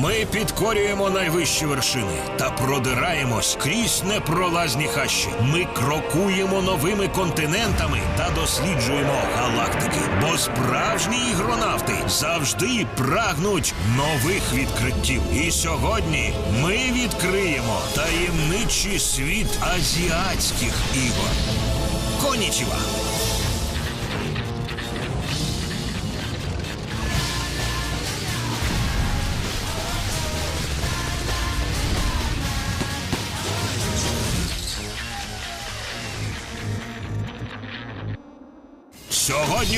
Ми підкорюємо найвищі вершини та продираємось крізь непролазні хащі. Ми крокуємо новими континентами та досліджуємо галактики. Бо справжні ігронавти завжди прагнуть нових відкриттів. І сьогодні ми відкриємо таємничий світ азіатських ігор. Конічіва!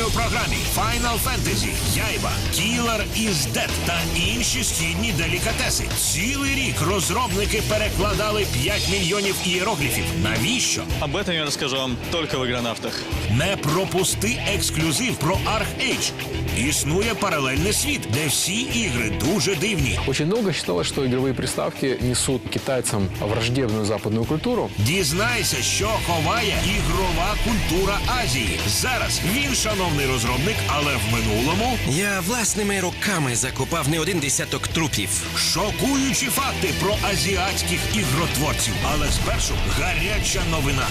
у програмі Final Fantasy, Яйба, Killer is Dead та інші східні делікатеси. Цілий рік розробники перекладали 5 мільйонів ієрогліфів. Навіщо? Об этом я расскажу вам только в «Игронавтах». Не пропусти ексклюзив про Arch-Age. Існує паралельний світ, де всі ігри дуже дивні. Очень долго считалось, что игровые приставки несут китайцам враждебную западную культуру. Дізнайся, що ховає ігрова культура Азії. Зараз він шановний розробник, але в минулому Я власними руками закопав не один десяток трупів. шокуючі факти про азіатських ігротворців. Але спершу гаряча новина.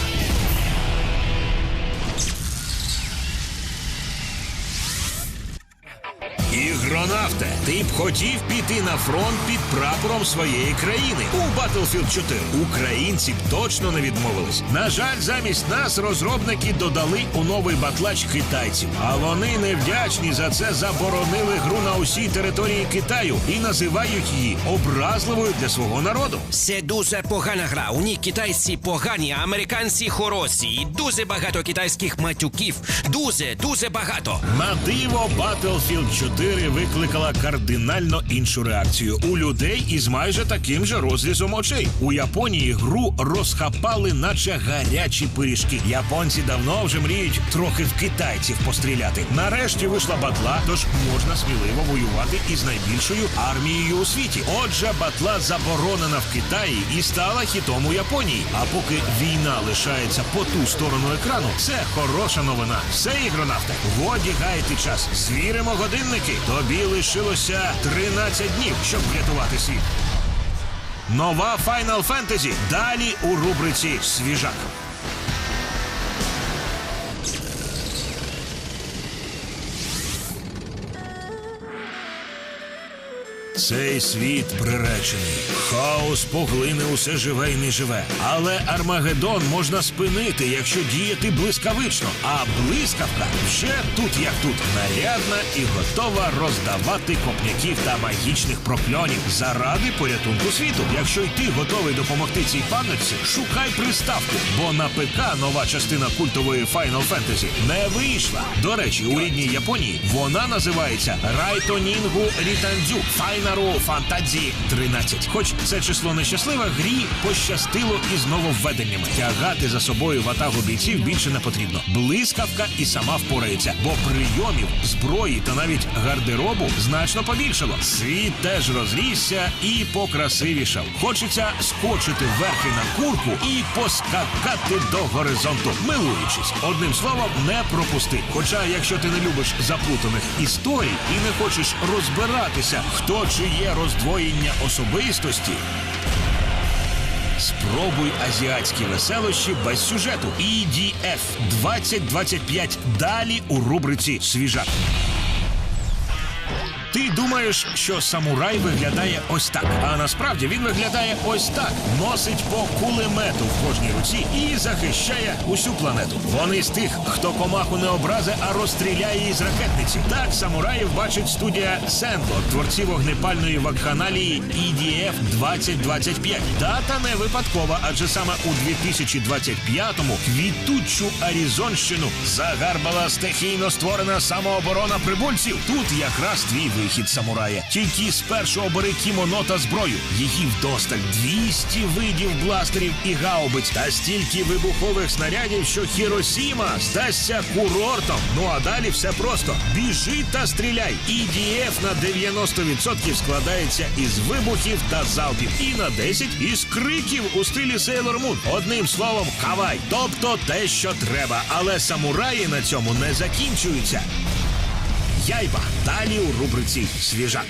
Ігронавте, ти б хотів піти на фронт під прапором своєї країни у Battlefield 4. Українці б точно не відмовились. На жаль, замість нас розробники додали у новий батлач китайців. А вони невдячні за це заборонили гру на усій території Китаю і називають її образливою для свого народу. Це дуже погана гра. У ній китайці погані, а американці хороші. І дуже багато китайських матюків. Дуже, дуже багато. На диво Battlefield 4 викликала кардинально іншу реакцію у людей із майже таким же розрізом очей. У Японії гру розхапали, наче гарячі пиріжки. Японці давно вже мріють трохи в китайців постріляти. Нарешті вийшла батла, тож можна сміливо воювати із найбільшою армією у світі. Отже, батла заборонена в Китаї і стала хітом у Японії. А поки війна лишається по ту сторону екрану, це хороша новина. Все ігронавте, годі гаяти час. Звіримо годинники. Тобі лишилося 13 днів, щоб врятувати світ. Нова Final Fantasy далі у рубриці Свіжак. Цей світ приречений. Хаос поглине усе живе і неживе. Але Армагеддон можна спинити, якщо діяти блискавично. А блискавка вже тут як тут нарядна і готова роздавати копняків та магічних прокльонів заради порятунку світу. Якщо й ти готовий допомогти цій панноці, шукай приставку, бо на ПК нова частина культової Final Fantasy не вийшла. До речі, у рідній Японії вона називається Райто Нінгу Рітандзю Файнару Фантазі 13. Хоч це число нещасливе, грі пощастило із нововведеннями. Тягати за собою ватагу бійців більше не потрібно. Блискавка і сама впорається, бо прийомів, зброї та навіть гардеробу значно побільшало. Світ теж розрісся і покрасивішав. Хочеться скочити верхи на курку і поскакати до горизонту, милуючись. Одним словом, не пропусти. Хоча, якщо ти не любиш заплутаних історій і не хочеш розбиратися, хто чи є роздвоєння особистості. Спробуй азіатські веселощі без сюжету. EDF 2025 далі у рубриці Свіжак. Ти думаєш, що самурай виглядає ось так, а насправді він виглядає ось так: носить по кулемету в кожній руці і захищає усю планету. Вони з тих, хто комаху не образе, а розстріляє із ракетниці. Так самураїв бачить студія Sandlot, творці вогнепальної вакханалії EDF 2025. Дата не випадкова, адже саме у 2025-му квітучу Арізонщину загарбала стихійно створена самооборона прибульців. Тут якраз твій вихід самурая. Тільки спершу обери кімоно та зброю. Її вдосталь 200 видів бластерів і гаубиць та стільки вибухових снарядів, що Хіросіма здасться курортом. Ну а далі все просто: біжи та стріляй. EDF на 90% складається із вибухів та залпів, і на 10 із криків у стилі Sailor Moon. Одним словом, кавай, тобто те, що треба. Але самураї на цьому не закінчуються. Яйба. Далі у рубриці Свіжак.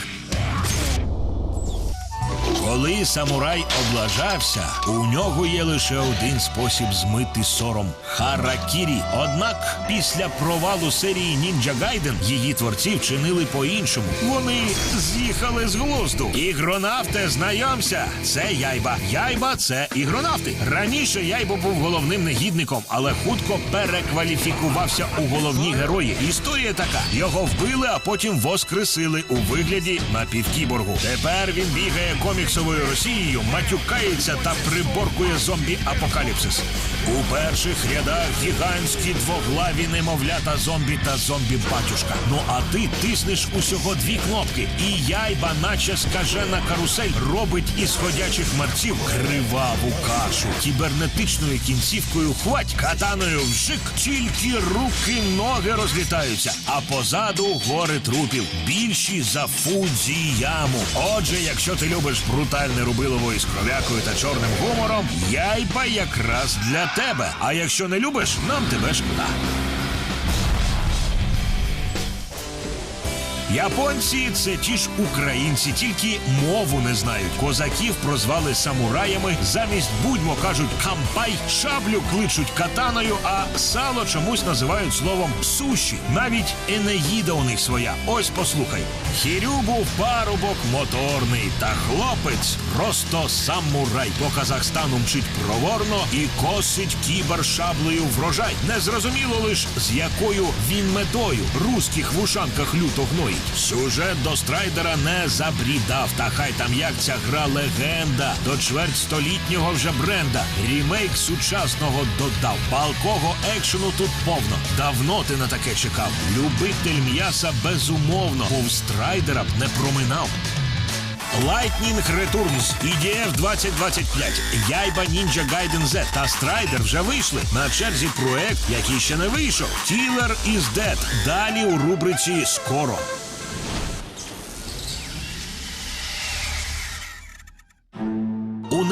Коли самурай облажався, у нього є лише один спосіб змити сором харакірі. Однак після провалу серії Нінджа Гайден її творці вчинили по-іншому. Вони з'їхали з глузду. Ігронавте, знайомся, це Яйба. Яйба це ігронавти. Раніше Яйбо був головним негідником, але хутко перекваліфікувався у головні герої. Історія така: його вбили, а потім воскресили у вигляді напівкіборгу. Тепер він бігає коміксовою Росією, матюкається та приборкує зомбі апокаліпсис. У перших рядах гігантські двоглаві немовлята зомбі та зомбі батюшка. Ну а ти тиснеш усього дві кнопки, і яйба, наче скажена карусель, робить із ходячих мерців криваву кашу. Кібернетичною кінцівкою хвать катаною вжик, тільки руки, ноги розлітаються, а позаду гори трупів більші за Фудзіяму. Отже, якщо ти любиш брутальне рубилово із кров'якою та чорним гумором, яйба якраз для тебе. А якщо не любиш, нам тебе шкода. Японці це ті ж українці, тільки мову не знають. Козаків прозвали самураями. Замість будьмо кажуть кампай, шаблю кличуть катаною, а сало чомусь називають словом суші. Навіть енеїда у них своя. Ось послухай. Хірю був парубок моторний, та хлопець просто самурай. По Казахстану мчить проворно і косить кібер шаблею врожай. Незрозуміло лиш з якою він метою руських в ушанках люто гноїть. Сюжет до страйдера не забрідав, та хай там як ця гра легенда до чверть столітнього вже бренда. Рімейк сучасного додав. Палкого екшену тут повно. Давно ти на таке чекав. Любитель м'яса безумовно, мов страйдера б не проминав. Lightning Returns, EDF 2025, Яйба Ninja Gaiden Z та Strider вже вийшли. На черзі проект, який ще не вийшов. Killer is Dead. Далі у рубриці Скоро.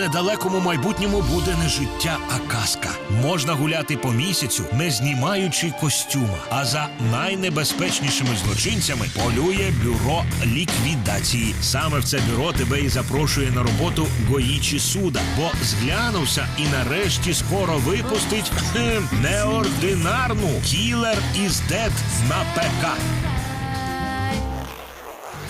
Недалекому майбутньому буде не життя, а казка. Можна гуляти по місяцю, не знімаючи костюма. А за найнебезпечнішими злочинцями полює бюро ліквідації. Саме в це бюро тебе і запрошує на роботу Гоїчі Суда, бо зглянувся і нарешті скоро випустить неординарну Killer is Dead на ПК.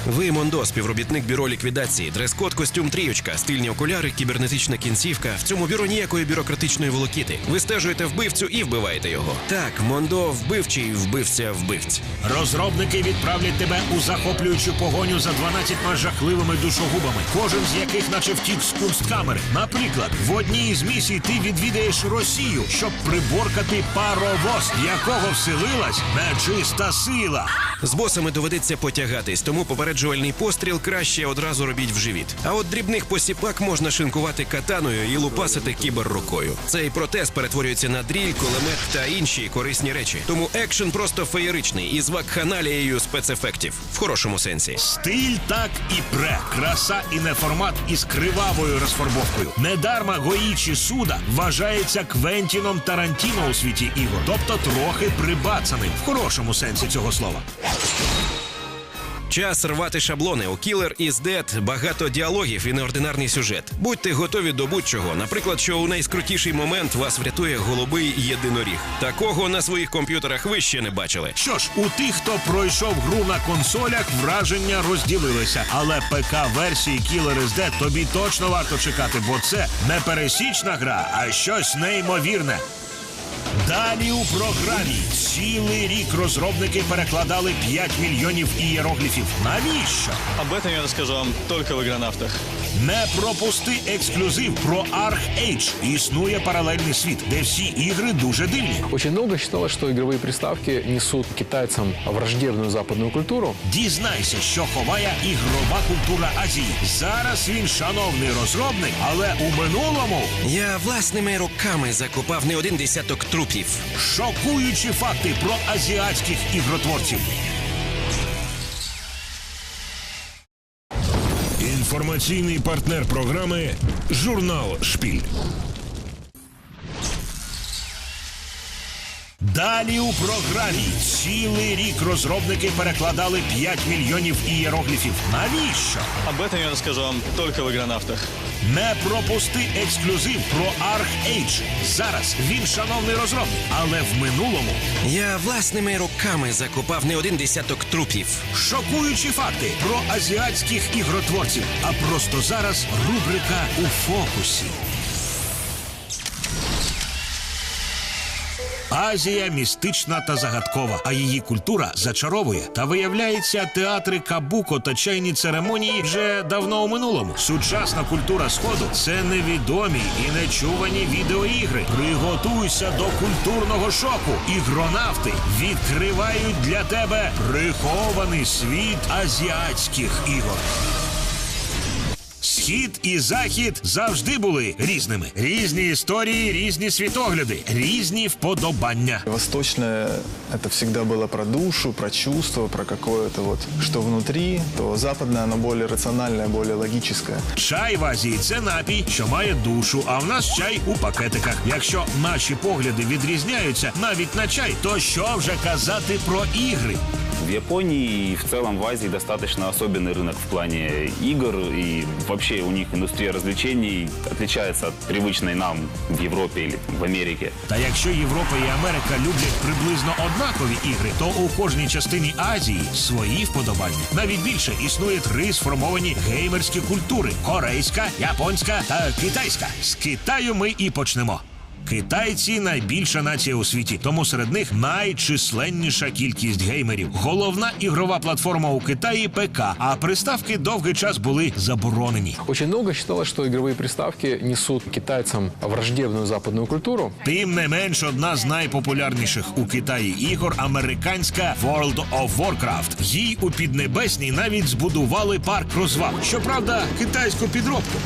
Ви Мондо, співробітник бюро ліквідації, дрес-код, костюм тріючка, стильні окуляри, кібернетична кінцівка. В цьому бюро ніякої бюрократичної волокіти. Ви стежуєте вбивцю і вбиваєте його. Так, Мондо вбивчий вбивця вбивць. Розробники відправлять тебе у захоплюючу погоню за 12 жахливими душогубами, кожен з яких наче втік з кунсткамери. Наприклад, в одній із місій ти відвідаєш Росію, щоб приборкати паровоз, якого вселилась нечиста сила. З босами доведеться потягатись, тому попереджувальний постріл краще одразу робіть в живіт. А от дрібних посіпак можна шинкувати катаною і лупасити кібер рукою. Цей протез перетворюється на дріль, кулемет та інші корисні речі. Тому екшен просто феєричний із вакханалією спецефектів в хорошому сенсі. Стиль так і пре, краса і неформат із кривавою розфарбовкою. Недарма Гоїчі Суда вважається Квентіном Тарантіно у світі ігор, тобто трохи прибацаним в хорошому сенсі цього слова. Час рвати шаблони. У Killer is Dead багато діалогів і неординарний сюжет. Будьте готові до будь-чого. Наприклад, що у найскрутіший момент вас врятує голубий єдиноріг. Такого на своїх комп'ютерах ви ще не бачили. Що ж, у тих, хто пройшов гру на консолях, враження розділилися. Але ПК-версії Killer is Dead тобі точно варто чекати, бо це не пересічна гра, а щось неймовірне. Далі у програмі цілий рік розробники перекладали 5 мільйонів ієрогліфів. Навіщо? Об этом я расскажу вам только в «Игронавтах». Не пропусти ексклюзив про Arch Age. Існує паралельний світ, де всі ігри дуже дивні. Очень долго считалось, что игровые приставки несут китайцам враждебную западную культуру. Дізнайся, що ховає ігрова культура Азії. Зараз він шановний розробник, але у минулому Я власними руками закопав не один десяток трупів. шокуючі факти про азіатських ігротворців. Інформаційний партнер програми Журнал Шпіль. Далі у програмі цілий рік розробники перекладали 5 мільйонів ієрогліфів. Навіщо? Об этом я расскажу вам только в игронавтах. Не пропусти ексклюзив про ArcH. Зараз він шановний розробник, але в минулому Я власними руками закопав не один десяток трупів. шокуючі факти про азіатських ігротворців. А просто зараз рубрика у фокусі. Азія містична та загадкова, а її культура зачаровує. Та виявляється, театри кабуко та чайні церемонії вже давно у минулому. Сучасна культура сходу це невідомі і нечувані відеоігри. Приготуйся до культурного шоку. Ігронавти відкривають для тебе прихований світ азіатських ігор. Схід і захід завжди були різними. Різні історії, різні світогляди, різні вподобання. Восточное это всегда было про душу, про чувство, про какое-то вот что внутри, то западное оно более рациональное, более логическое. Чай в Азії це напій, що має душу, а в нас чай у пакетиках. Якщо наші погляди відрізняються навіть на чай, то що вже казати про ігри? В Японии и в целом в Азии достаточно особенный рынок в плане игр. И вообще у них индустрия развлечений отличается от привычной нам в Європі или в Америке. Та якщо Європа і Америка люблять приблизно однакові ігри, то у кожній частині Азії свої вподобання. Навіть більше існує три сформовані геймерські культури: корейська, японська та китайська. З Китаю ми і почнемо. Китайці найбільша нація у світі, тому серед них найчисленніша кількість геймерів. Головна ігрова платформа у Китаї ПК, а приставки довгий час були заборонені. Очень долго считалось, что игровые приставки несут китайцам враждебную западную культуру. Тим не менш, одна з найпопулярніших у Китаї ігор американська World of Warcraft. Їй у Піднебесній навіть збудували парк розваг. Щоправда, китайську підробку.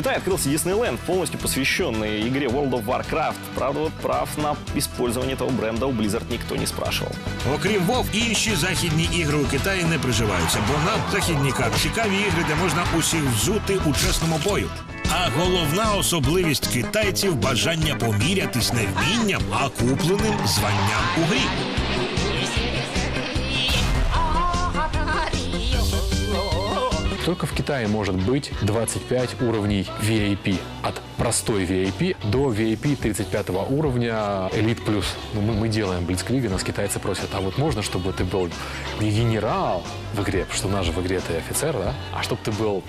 В Китае открылся Диснейленд, полностью посвященный игре World of Warcraft. Правда, вот прав на использование этого бренда у Blizzard никто не спрашивал. Окрім Вов, інші західні ігри у Китаї не приживаються, бо нам, західнікам, цікаві ігри, де можна усіх взути у чесному бою. А головна особливість китайців бажання помірятись не вмінням, а купленим званням у грі. Только в Китае может быть 25 уровней VIP. От простой VIP до VIP 35 уровня Elite Plus. Ну, мы, мы делаем Блицквига, нас китайцы просят, а вот можно, чтобы ты был не генерал в игре, потому что у нас же в игре ты офицер, да? А чтобы ты был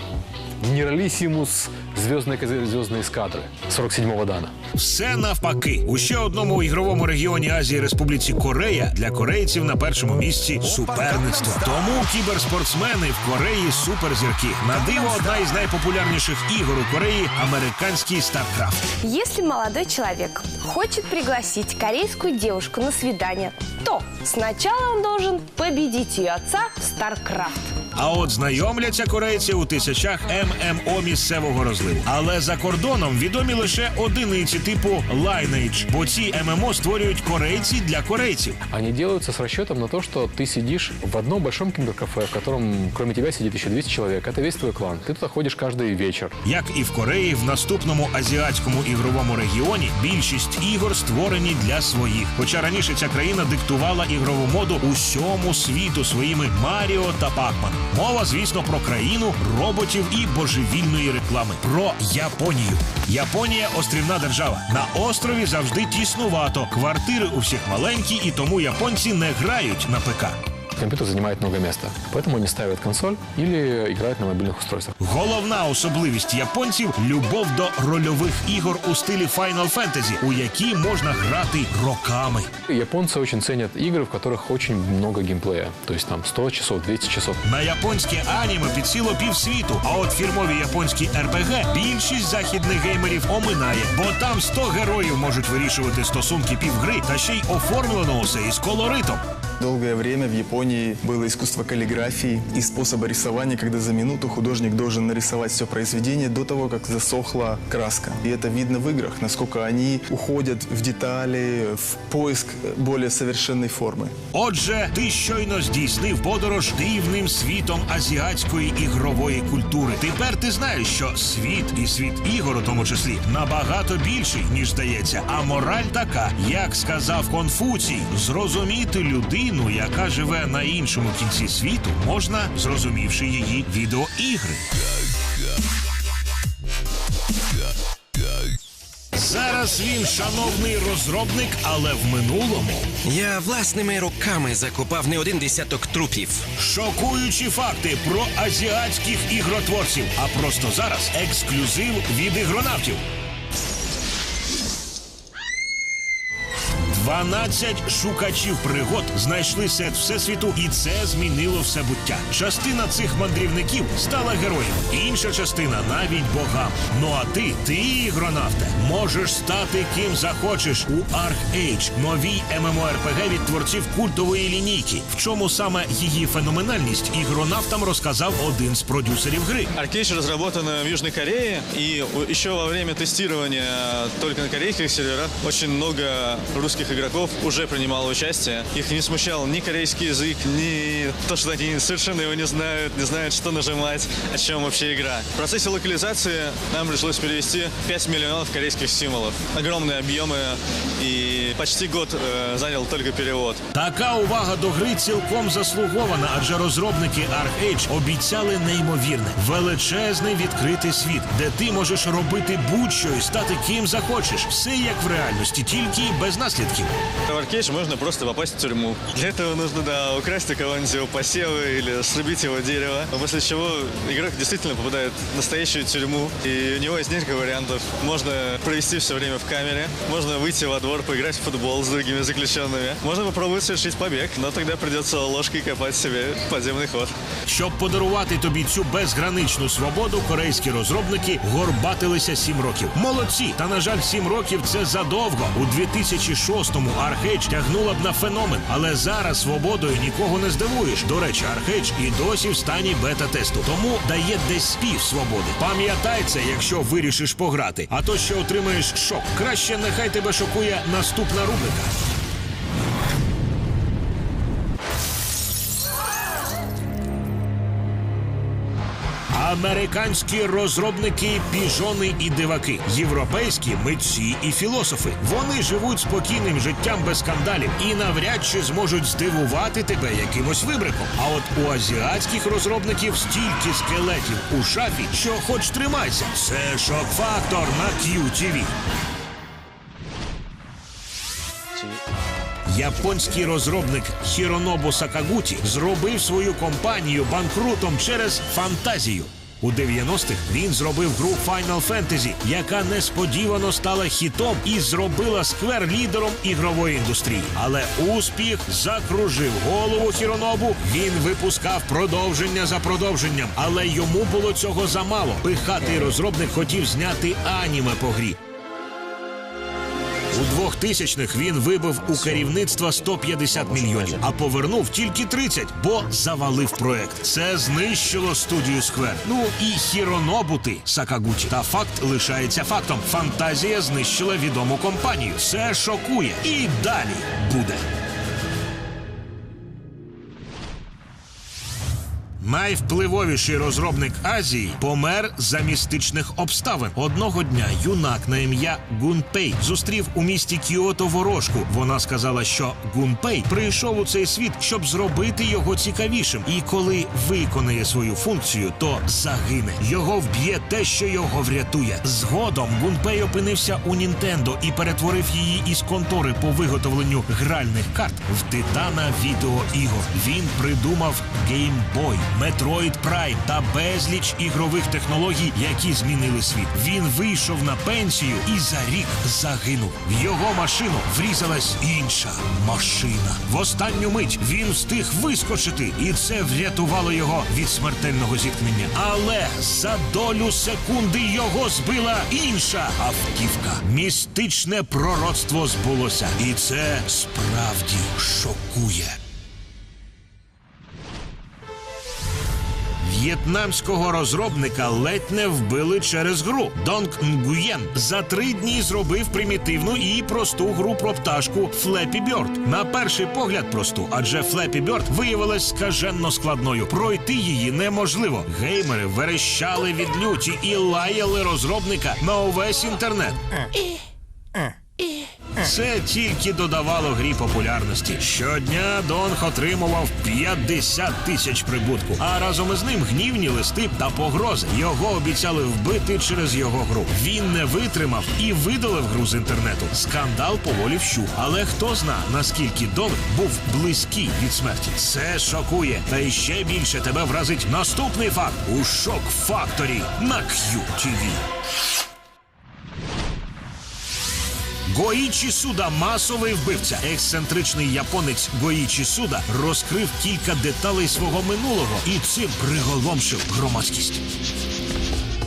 генералиссимус звездной, звездной эскадры 47-го дана. Все навпаки. У ще одному ігровому регіоні Азії Республіці Корея для корейців на першому місці суперництво. Тому кіберспортсмени в Кореї суперзірки. На диво одна із найпопулярніших ігор у Кореї американський StarCraft. Если молодой человек хочет пригласить корейскую девушку на свидание, то сначала он должен победить ее отца в StarCraft. А от знайомляться корейці у тисячах ММО місцевого розливу. Але за кордоном відомі лише одиниці типу Lineage, бо ці ММО створюють корейці для корейців. Они делаются с расчетом на то, что ты сидишь в одном большом киберкафе, в котором кроме тебя сидит еще 200 человек. Это весь твой клан. Ты туда ходишь каждый вечер. Як і в Кореї, в наступному азіатському ігровому регіоні більшість ігор створені для своїх. Хоча раніше ця країна диктувала ігрову моду усьому світу своїми Маріо та Пакман. Мова, звісно, про країну роботів і божевільної реклами. Про Японію. Японія острівна держава. На острові завжди тіснувато. Квартири у всіх маленькі, і тому японці не грають на ПК Компьютер занимает много места. Поэтому они ставят консоль или играют на мобильных устройствах. Головна особливість японців любов до рольових ігор у стилі Final Fantasy, у які можна грати роками. Японцы очень ценят игры, в которых очень много геймплея. То есть там 100 часов, 200 часов. На японське аніме підсіло півсвіту. А от фірмові японські РПГ більшість західних геймерів оминає, бо там 100 героїв можуть вирішувати стосунки півгри, та ще й оформлено усе із колоритом. Долгое время в Японии было искусство каллиграфии и способа рисования, когда за минуту художник должен нарисовать все произведение до того, как засохла краска. И это видно в играх, насколько они уходят в детали, в поиск более совершенной формы. Отже, ти щойно здійснив подорож дивним світом азіатської ігрової культури. Тепер ти знаєш, що світ і світ ігор у тому числі набагато більший, ніж здається. А мораль така, як сказав Конфуцій, зрозуміти людину, яка живе на іншому кінці світу, можна зрозумівши її відеоігри. Зараз він шановний розробник, але в минулому Я власними руками закопав не один десяток трупів. Шокуючі факти про азіатських ігротворців. А просто зараз ексклюзив від ігронавтів. 12 шукачів пригод знайшли сет всесвіту, і це змінило все буття. Частина цих мандрівників стала героєм, інша частина навіть богам. Ну а ти, ти, ігронавте, можеш стати ким захочеш у Arc Age, новій MMORPG від творців культової лінійки. В чому саме її феноменальність ігронавтам розказав один з продюсерів гри. Аркейдж разработана в Южной Корее, и у- еще во время тестирования только на корейских серверах очень много русских игроков уже принимало участие. Их не смущал ни корейский язык, ни то, что они совершенно его не знают, не знают, что нажимать, о чем вообще игра. В процессе локализации нам пришлось перевести 5 миллионов корейских символов. Огромные объемы, и почти год э, занял только перевод. Така увага до гри цілком заслугована, адже розробники Arc-Age обіцяли неймовірне величезний відкритий світ, де ти можеш робити будь-що і стати ким захочеш. Все як в реальності, тільки без наслідків. В Аркейдж можно просто попасть в тюрьму. Для этого нужно, да, украсть у кого-нибудь его посевы или срубить его дерево. После чего игрок действительно попадает в настоящую тюрьму. И у него есть несколько вариантов. Можно провести все время в камере, можно выйти во двор, поиграть в футбол с другими заключенными. Можно попробовать совершить побег, но тогда придется ложкой копать себе подземный ход. Щоб подарувати тобі цю безграничну свободу, корейські розробники горбатилися сім років. Молодці, та на жаль, сім років це задовго. У 2006-му Архейдж тягнула б на феномен, але зараз свободою нікого не здивуєш. До речі, Архейдж і досі в стані бета-тесту, тому дає десь спів свободи. Пам'ятай це, якщо вирішиш пограти. А то що отримаєш шок. Краще нехай тебе шокує наступна рубрика. Американські розробники піжони і диваки, європейські митці і філософи. Вони живуть спокійним життям без скандалів і навряд чи зможуть здивувати тебе якимось вибриком. А от у азіатських розробників стільки скелетів у шафі, що хоч тримайся. Це шок-фактор на QTV. Японський розробник Хіронобу Сакагуті зробив свою компанію банкрутом через фантазію. У 90-х він зробив гру Final Fantasy, яка несподівано стала хітом і зробила сквер лідером ігрової індустрії. Але успіх закружив голову Хіронобу. Він випускав продовження за продовженням, але йому було цього замало. Пихатий розробник хотів зняти аніме по грі. У 2000-х він вибив у керівництва 150 мільйонів, а повернув тільки 30, бо завалив проект. Це знищило студію Сквер. Ну і Хіронобути Сакагуті. Та факт лишається фактом. Фантазія знищила відому компанію. Це шокує. І далі буде. Найвпливовіший розробник Азії помер за містичних обставин. Одного дня юнак на ім'я Гунпей зустрів у місті Кіото ворожку. Вона сказала, що Гунпей прийшов у цей світ, щоб зробити його цікавішим. І коли виконає свою функцію, то загине. Його вб'є те, що його врятує. Згодом Гунпей опинився у Нінтендо і перетворив її із контори по виготовленню гральних карт в титана відеоігор. Він придумав Boy, Metroid Prime та безліч ігрових технологій, які змінили світ. Він вийшов на пенсію і за рік загинув. В його машину врізалась інша машина. В останню мить він встиг вискочити, і це врятувало його від смертельного зіткнення. Але за долю секунди його збила інша автівка. Містичне пророцтво збулося, і це справді шокує. В'єтнамського розробника ледь не вбили через гру. Донг Нгуєн за три дні зробив примітивну і просту гру про пташку Флепі Бьорд. На перший погляд просту, адже Флепі Бьорд виявилась скаженно складною. Пройти її неможливо. Геймери верещали від люті і лаяли розробника на увесь інтернет. Це тільки додавало грі популярності. Щодня Донг отримував 50 тисяч прибутку, а разом із ним гнівні листи та погрози. Його обіцяли вбити через його гру. Він не витримав і видалив гру з інтернету. Скандал поволі вщух. Але хто зна, наскільки Донг був близький від смерті. Це шокує. Та іще більше тебе вразить наступний факт у шок факторі на QTV. Гоїчі Суда масовий вбивця. Ексцентричний японець Гоїчі Суда розкрив кілька деталей свого минулого і цим приголомшив громадськість.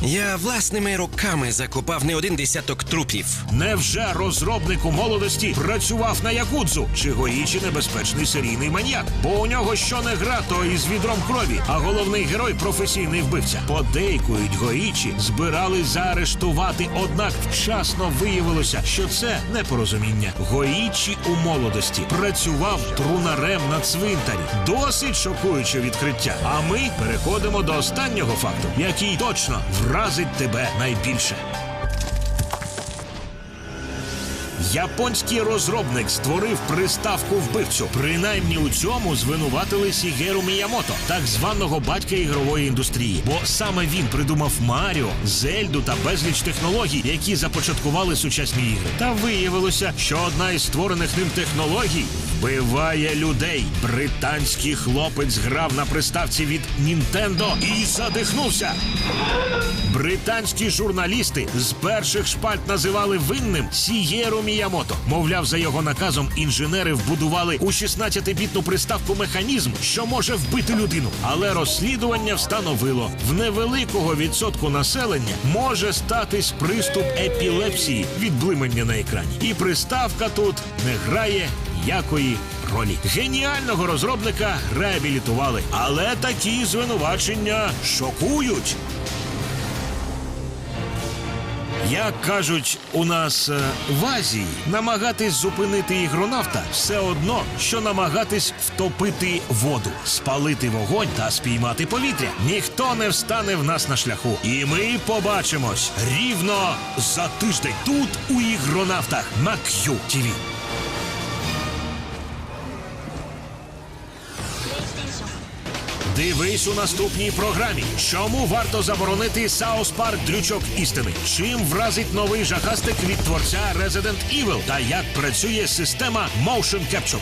Я власними руками закопав не один десяток трупів. Невже розробник у молодості працював на якудзу? Чи Гоїчі небезпечний серійний маньяк? Бо у нього що не гра, то із відром крові, а головний герой професійний вбивця. Подейкують Гоїчі збирались заарештувати, однак вчасно виявилося, що це непорозуміння. Гоїчі у молодості працював трунарем на цвинтарі. Досить шокуюче відкриття. А ми переходимо до останнього факту, який точно вразить тебе найбільше. Японський розробник створив приставку вбивцю. Принаймні у цьому звинуватили Сігеру Міямото, так званого батька ігрової індустрії. Бо саме він придумав Маріо, Зельду та безліч технологій, які започаткували сучасні ігри. Та виявилося, що одна із створених ним технологій вбиває людей. Британський хлопець грав на приставці від Нінтендо і задихнувся. Британські журналісти з перших шпальт називали винним Сієру Міямото. Мовляв, за його наказом інженери вбудували у 16-бітну приставку механізм, що може вбити людину. Але розслідування встановило, в невеликого відсотку населення може статись приступ епілепсії від блимання на екрані. І приставка тут не грає ніякої ролі. Геніального розробника реабілітували, але такі звинувачення шокують. Як кажуть у нас е, в Азії, намагатись зупинити ігронавта все одно, що намагатись втопити воду, спалити вогонь та спіймати повітря. Ніхто не встане в нас на шляху. І ми побачимось рівно за тиждень тут у ігронавтах на QTV. Дивись у наступній програмі. Чому варто заборонити Саус Парк дрючок істини? Чим вразить новий жахастик від творця Resident Evil? Та як працює система Motion Capture?